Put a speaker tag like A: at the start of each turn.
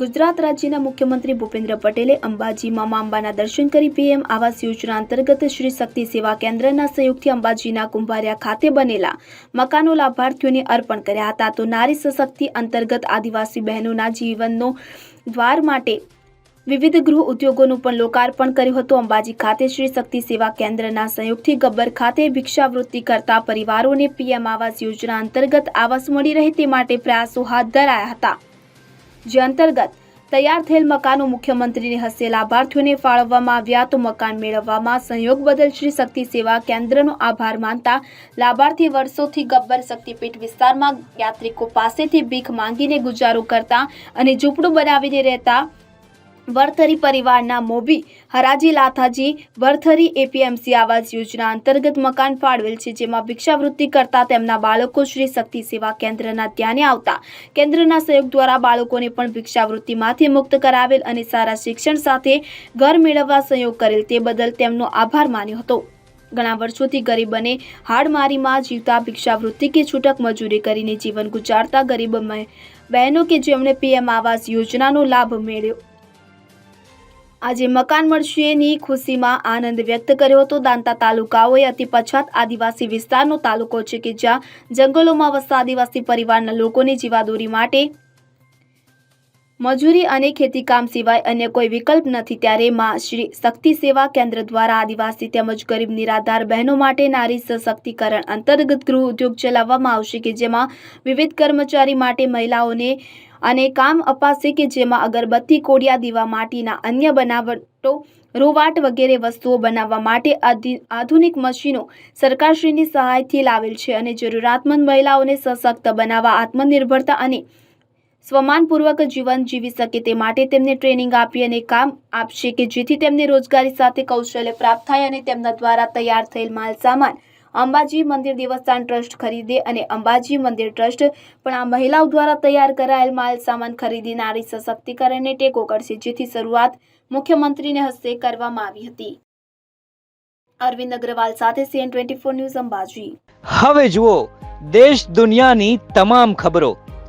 A: ગુજરાત રાજ્યના મુખ્યમંત્રી ભૂપેન્દ્ર પટેલે અંબાજીમાં મા અંબાના દર્શન કરી પીએમ આવાસ યોજના અંતર્ગત શ્રી શક્તિ સેવા કેન્દ્રના સહયોગથી અંબાજીના કુંભારિયા ખાતે બનેલા મકાનો લાભાર્થીઓને અર્પણ કર્યા હતા. તો નારી સશક્તિ અંતર્ગત આદિવાસી બહેનોના જીવનનો દ્વાર માટે વિવિધ ગૃહ ઉદ્યોગોનું પણ લોકાર્પણ કર્યું હતું. અંબાજી ખાતે શ્રી શક્તિ સેવા કેન્દ્રના સંયુક્તથી ગબ્બર ખાતે ભિક્ષાવૃત્તિ કરતા પરિવારોને પીએમ આવાસ યોજના અંતર્ગત આવાસ મળી રહે તે માટે પ્રયાસો હાથ ધરાયા હતા. જે અંતર્ગત તૈયાર થયેલ મકાનો મુખ્યમંત્રીની હસ્તે લાભાર્થીઓને ફાળવવામાં આવ્યા તો મકાન મેળવવામાં સહયોગ બદલ શ્રી શક્તિ સેવા કેન્દ્રનો આભાર માનતા લાભાર્થી વર્ષોથી ગબ્બર શક્તિપીઠ વિસ્તારમાં યાત્રિકો પાસેથી ભીખ માંગીને ગુજારો કરતા અને ઝૂંપડું બનાવીને રહેતા વરથરી પરિવારના મોભી હરાજી લાથાજી વરથરી એપીએમસી આવાસ યોજના અંતર્ગત મકાન ફાળવેલ છે, જેમાં ભિક્ષાવૃત્તિ કરતા તેમના બાળકો શ્રી શક્તિ સેવા કેન્દ્રના ધ્યાને આવતા. કેન્દ્રના સહયોગ દ્વારા બાળકોને પણ ભિક્ષાવૃત્તિમાંથી મુક્ત કરાવેલ અને સારા શિક્ષણ સાથે ઘર મેળવવા સહયોગ કરેલ તે બદલ તેમનો આભાર માન્યો હતો. ઘણા વર્ષોથી ગરીબ અને હાડમારીમાં જીવતા ભિક્ષાવૃત્તિ કે છૂટક મજૂરી કરીને જીવન ગુજારતા ગરીબ બહેનો કે જેમણે પીએમ આવાસ યોજનાનો લાભ મેળવ્યો. આજે મકાન મળશેની ખુશીમાં આનંદ વ્યક્ત કર્યો હતો. દાંતા તાલુકાઓએ અતિ પછાત આદિવાસી વિસ્તારનો તાલુકો છે કે જ્યાં જંગલોમાં વસતા આદિવાસી પરિવારના લોકોની જીવાદોરી માટે મજૂરી અને ખેતીકામ સિવાય અન્ય કોઈ વિકલ્પ નથી. ત્યારે માં શ્રી શક્તિ સેવા કેન્દ્ર દ્વારા આદિવાસી તેમજ ગરીબ નિરાધાર બહેનો માટે નારી સશક્તિકરણ અંતર્ગત ગૃહ ઉદ્યોગ ચલાવવામાં આવશે કે જેમાં વિવિધ કર્મચારી માટે મહિલાઓને અને કામ અપાશે કે જેમાં અગરબત્તી, કોડિયા, દીવા માટીના અન્ય બનાવટો, રોવાટ વગેરે વસ્તુઓ બનાવવા માટે આધિ- આધુનિક મશીનો સરકારશ્રીની સહાયથી લાવેલ છે અને જરૂરિયાતમંદ મહિલાઓને સશક્ત બનાવવા, આત્મનિર્ભરતા અને સ્વમાનપૂર્વક જીવન જીવી શકે તે માટે તેમને ટ્રેનિંગ આપી અને કામ આપશે કે જેથી તેમને રોજગારી સાથે કૌશલ્ય પ્રાપ્ત થાય અને તેમના દ્વારા તૈયાર થયેલ માલ સામાન, અંબાજી મંદિર દેવસ્થાન ટ્રસ્ટ ખરીદે અને અંબાજી મંદિર ટ્રસ્ટ પણ આ મહિલાઓ દ્વારા તૈયાર કરાયેલ માલ સામાન ખરીદી નારી સશક્તિકરણને ટેકો કરશે, જેથી શરૂઆત મુખ્યમંત્રીને હસ્તે કરવામાં આવી હતી. અરવિંદ અગ્રવાલ સાથે CN twenty four news Ambaji.
B: હવે જુઓ, દેશ દુનિયાની તમામ ખબરો